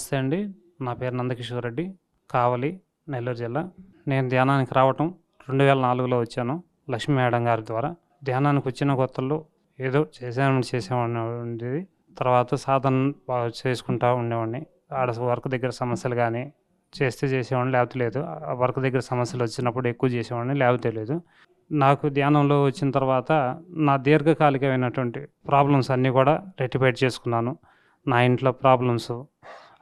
నమస్తే అండి. నా పేరు నందకిషోర్ రెడ్డి కావలి నెల్లూరు జిల్లా. నేను ధ్యానానికి రావటం రెండు వేల నాలుగులో వచ్చాను లక్ష్మీ మేడం గారి ద్వారా. ధ్యానానికి వచ్చిన కొత్తల్లో ఏదో చేసామని చేసేవాడిని ఉండేది తర్వాత సాధన బాగా చేసుకుంటా ఉండేవాడిని. ఆడ వర్క్ దగ్గర సమస్యలు కానీ చేస్తే చేసేవాడిని లేకపోతే లేదు. ఆ వర్క్ దగ్గర సమస్యలు వచ్చినప్పుడు ఎక్కువ చేసేవాడిని లేకపోతే లేదు. నాకు ధ్యానంలో వచ్చిన తర్వాత నా దీర్ఘకాలికమైనటువంటి ప్రాబ్లమ్స్ అన్నీ కూడా రెక్టిఫైడ్ చేసుకున్నాను. నా ఇంట్లో ప్రాబ్లమ్స్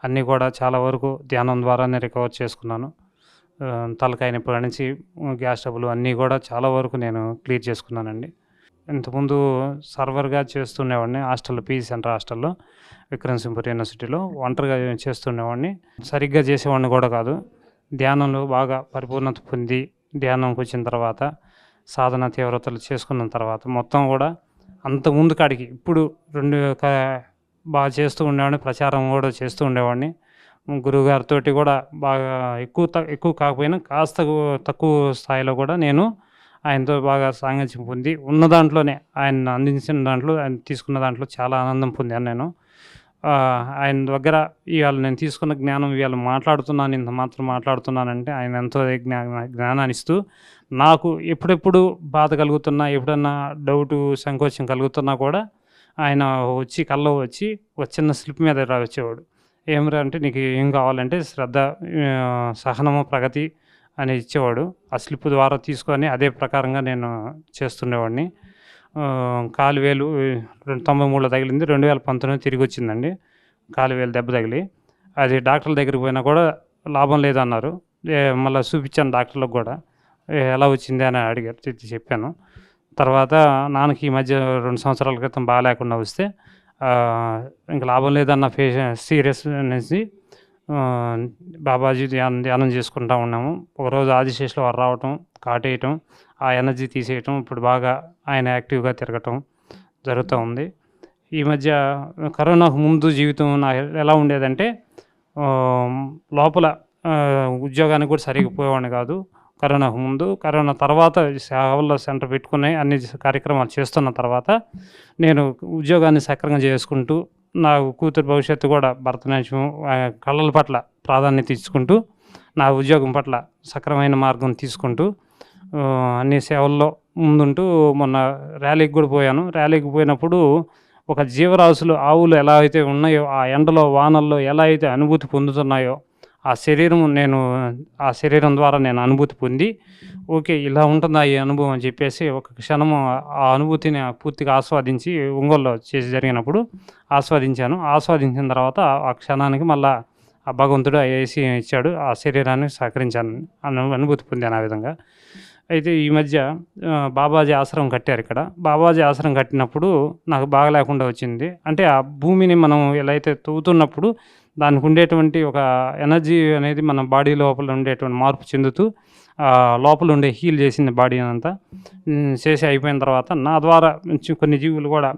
అన్నీ కూడా చాలా వరకు ధ్యానం ద్వారానే రికవర్ చేసుకున్నాను. తలకాయ నొప్పి నుంచి గ్యాస్ ట్రబుల్ అన్నీ కూడా చాలా వరకు నేను క్లియర్ చేసుకున్నానండి. ఇంతకుముందు సర్వర్గా చేస్తుండేవాడిని హాస్టల్లో పీజీ సెంటర్ హాస్టల్లో విక్రమ్సింపర్ యూనివర్సిటీలో ఒంటరిగా చేస్తుండేవాడిని. సరిగ్గా చేసేవాడిని కూడా కాదు. ధ్యానంలో బాగా పరిపూర్ణత పొంది ధ్యానంకి వచ్చిన తర్వాత సాధన తీవ్రతలు చేసుకున్న తర్వాత మొత్తం కూడా అంత ముందు కాడికి ఇప్పుడు రెండు బాగా చేస్తూ ఉండేవాడిని ప్రచారం కూడా చేస్తూ ఉండేవాడిని. గురువుగారితో కూడా బాగా ఎక్కువ ఎక్కువ కాకపోయినా కాస్త తక్కువ స్థాయిలో కూడా నేను ఆయనతో బాగా సాంగత్యం పొంది ఉన్న దాంట్లోనే ఆయన అందించిన దాంట్లో ఆయన తీసుకున్న దాంట్లో చాలా ఆనందం పొందాను నేను. ఆయన దగ్గర ఇవాళ నేను తీసుకున్న జ్ఞానం ఇవాళ మాట్లాడుతున్నాను ఇంత మాత్రం మాట్లాడుతున్నానంటే ఆయన ఎంతో జ్ఞా జ్ఞానాన్ని ఇస్తూ నాకు ఎప్పుడెప్పుడు బాధ కలుగుతున్నా ఎప్పుడన్నా డౌటు సంకోచం కలుగుతున్నా కూడా ఆయన వచ్చి కల్లో వచ్చి ఒక చిన్న స్లిప్ మీద రా వచ్చేవాడు ఏమరా అంటే నీకు ఏం కావాలంటే శ్రద్ధ సహనము ప్రగతి అని ఇచ్చేవాడు. ఆ స్లిప్ ద్వారా తీసుకొని అదే ప్రకారంగా నేను చేస్తుండేవాడిని. కాలు వేలు రెండు తొంభై మూడులో తగిలింది. రెండు వేల పంతొమ్మిది తిరిగి వచ్చిందండి. కాలు వేలు దెబ్బ తగిలి. అది డాక్టర్ల దగ్గరికి పోయినా కూడా లాభం లేదన్నారు. మళ్ళీ చూపించాను డాక్టర్లకు కూడా. ఎలా వచ్చింది అని అడిగారు చెప్పాను. తర్వాత నాన్నకి ఈ మధ్య రెండు సంవత్సరాల క్రితం బాగాలేకుండా వస్తే ఇంకా ఇంక లాభం లేదన్న ఫేస్ సీరియస్ అనేసి బాబాజీ ధ్యానం ధ్యానం చేసుకుంటా ఉన్నాము. ఒకరోజు ఆదిశేషులు వారు రావటం కాటేయటం ఆ ఎనర్జీ తీసేయటం ఇప్పుడు బాగా ఆయన యాక్టివ్గా తిరగటం జరుగుతూ ఉంది. ఈ మధ్య కరోనాకు ముందు జీవితం నా ఎలా ఉండేదంటే లోపల ఉద్యోగానికి కూడా సరిగ్గా పోయేవాడిని కాదు. కరోనా ముందు కరోనా తర్వాత సేవల్లో సెంటర్ పెట్టుకుని అన్ని కార్యక్రమాలు చేస్తున్న తర్వాత నేను ఉద్యోగాన్ని సక్రమంగా చేసుకుంటూ నా కూతురు భవిష్యత్తు కూడా భరతనాట్యం కళల పట్ల ప్రాధాన్యత ఇచ్చుకుంటూ నా ఉద్యోగం పట్ల సక్రమైన మార్గం తీసుకుంటూ అన్ని సేవల్లో ముందుంటూ మొన్న ర్యాలీకి కూడా పోయాను. ర్యాలీకి పోయినప్పుడు ఒక జీవరాశులు ఆవులు ఎలా అయితే ఉన్నాయో ఆ ఎండలో వానల్లో ఎలా అయితే అనుభూతి పొందుతున్నాయో ఆ శరీరం నేను ఆ శరీరం ద్వారా నేను అనుభూతి పొంది ఓకే ఇలా ఉంటుందా ఈ అనుభవం అని చెప్పేసి ఒక క్షణము ఆ అనుభూతిని పూర్తిగా ఆస్వాదించి ఒంగోలులో చేసి జరిగినప్పుడు ఆస్వాదించాను. ఆస్వాదించిన తర్వాత ఆ క్షణానికి మళ్ళా ఆ భగవంతుడు ఏసీ ఇచ్చాడు. ఆ శరీరాన్ని సహకరించాను. అను అనుభూతి పొందాను ఆ విధంగా. అయితే ఈ మధ్య బాబాజీ ఆశ్రమం కట్టారు ఇక్కడ. బాబాజీ ఆశ్రమం కట్టినప్పుడు నాకు బాగా లేకుండా వచ్చింది. అంటే ఆ భూమిని మనం ఎలా అయితే తవ్వుతున్నప్పుడు దానికి ఉండేటువంటి ఒక ఎనర్జీ అనేది మన బాడీ లోపల ఉండేటువంటి మార్పు చెందుతూ లోపల ఉండే హీల్ చేసింది బాడీ అంతా. చేసి అయిపోయిన తర్వాత నా ద్వారా కొన్ని జీవులు కూడా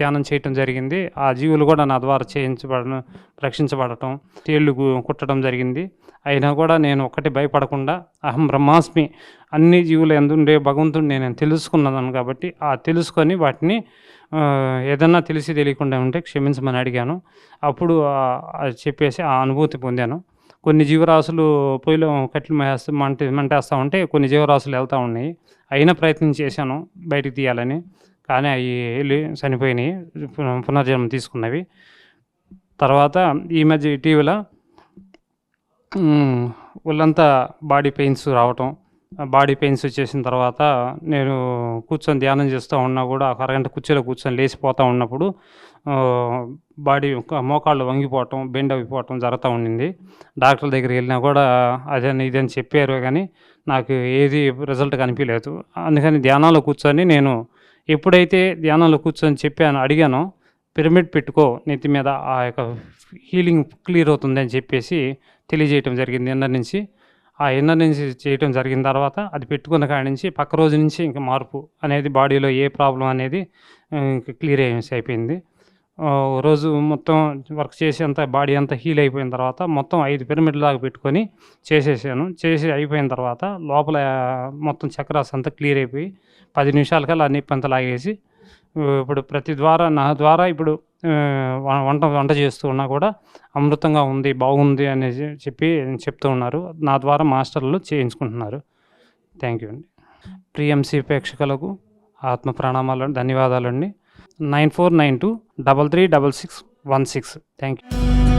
ధ్యానం చేయటం జరిగింది. ఆ జీవులు కూడా నా ద్వారా చేయించబడడం రక్షించబడటం తేళ్ళు కుట్టడం జరిగింది. అయినా కూడా నేను ఒక్కటి భయపడకుండా అహం బ్రహ్మాస్మి అన్ని జీవులు ఎందుండే భగవంతుడు నేను తెలుసుకున్నాను కాబట్టి ఆ తెలుసుకొని వాటిని ఏదన్నా తెలిసి తెలియకుండా ఉంటే క్షమించమని అడిగాను. అప్పుడు అది చెప్పేసి ఆ అనుభూతి పొందాను. కొన్ని జీవరాశులు పొయ్యిలో కట్లు మంట మంటేస్తూ ఉంటే కొన్ని జీవరాశులు వెళ్తూ ఉన్నాయి. అయినా ప్రయత్నం చేశాను బయటికి తీయాలని. కానీ అవి వెళ్ళి చనిపోయినాయి. పునర్జన్మం పునర్జన్మ తీసుకున్నవి. తర్వాత ఈ మధ్య ఇటీవల ఒళ్ళంతా బాడీ పెయిన్స్ రావటం. బాడీ పెయిన్స్ వచ్చేసిన తర్వాత నేను కూర్చొని ధ్యానం చేస్తూ ఉన్నా కూడా ఒక అరగంట కుర్చీలో కూర్చొని లేచిపోతూ ఉన్నప్పుడు బాడీ మోకాళ్ళు వంగిపోవటం బెండ్ అయిపోవటం జరుగుతూ ఉండింది. డాక్టర్ దగ్గరికి వెళ్ళినా కూడా అదని ఇదని చెప్పారు కానీ నాకు ఏది రిజల్ట్ కనిపించలేదు అందుకని ధ్యానంలో కూర్చొని నేను ఎప్పుడైతే ధ్యానంలో కూర్చొని చెప్పాను అడిగానో పిరమిడ్ పెట్టుకో నెత్తి మీద ఆ యొక్క హీలింగ్ క్లియర్ అవుతుంది అని చెప్పేసి తెలియజేయటం జరిగింది ఎన్నర్ నుంచి. ఆ ఎన్నర్ నుంచి చేయటం జరిగిన తర్వాత అది పెట్టుకున్న కాడి నుంచి పక్క రోజు నుంచి ఇంకా మార్పు అనేది బాడీలో ఏ ప్రాబ్లం అనేది ఇంకా క్లియర్ అయ్యేసి అయిపోయింది. రోజు మొత్తం వర్క్ చేసి అంతా బాడీ అంతా హీల్ అయిపోయిన తర్వాత మొత్తం ఐదు పిరమిడ్ లాగా పెట్టుకొని చేసేసాను. చేసి అయిపోయిన తర్వాత లోపల మొత్తం చక్రాస్ అంతా క్లియర్ అయిపోయి పది నిమిషాలకల్లా ఆ నొప్పి లాగేసి ఇప్పుడు ప్రతి ద్వారా నా ద్వారా ఇప్పుడు వ- వంట వంట చేస్తూ ఉన్నా కూడా అమృతంగా ఉంది బాగుంది అనేసి చెప్పి చెప్తూ ఉన్నారు. నా ద్వారా మాస్టర్లు చేయించుకుంటున్నారు. థ్యాంక్ యూ అండి. ప్రియంసి ప్రేక్షకులకు ఆత్మ ప్రణామాలు ధన్యవాదాలండి nine four nine two double three double six one six. Thank you.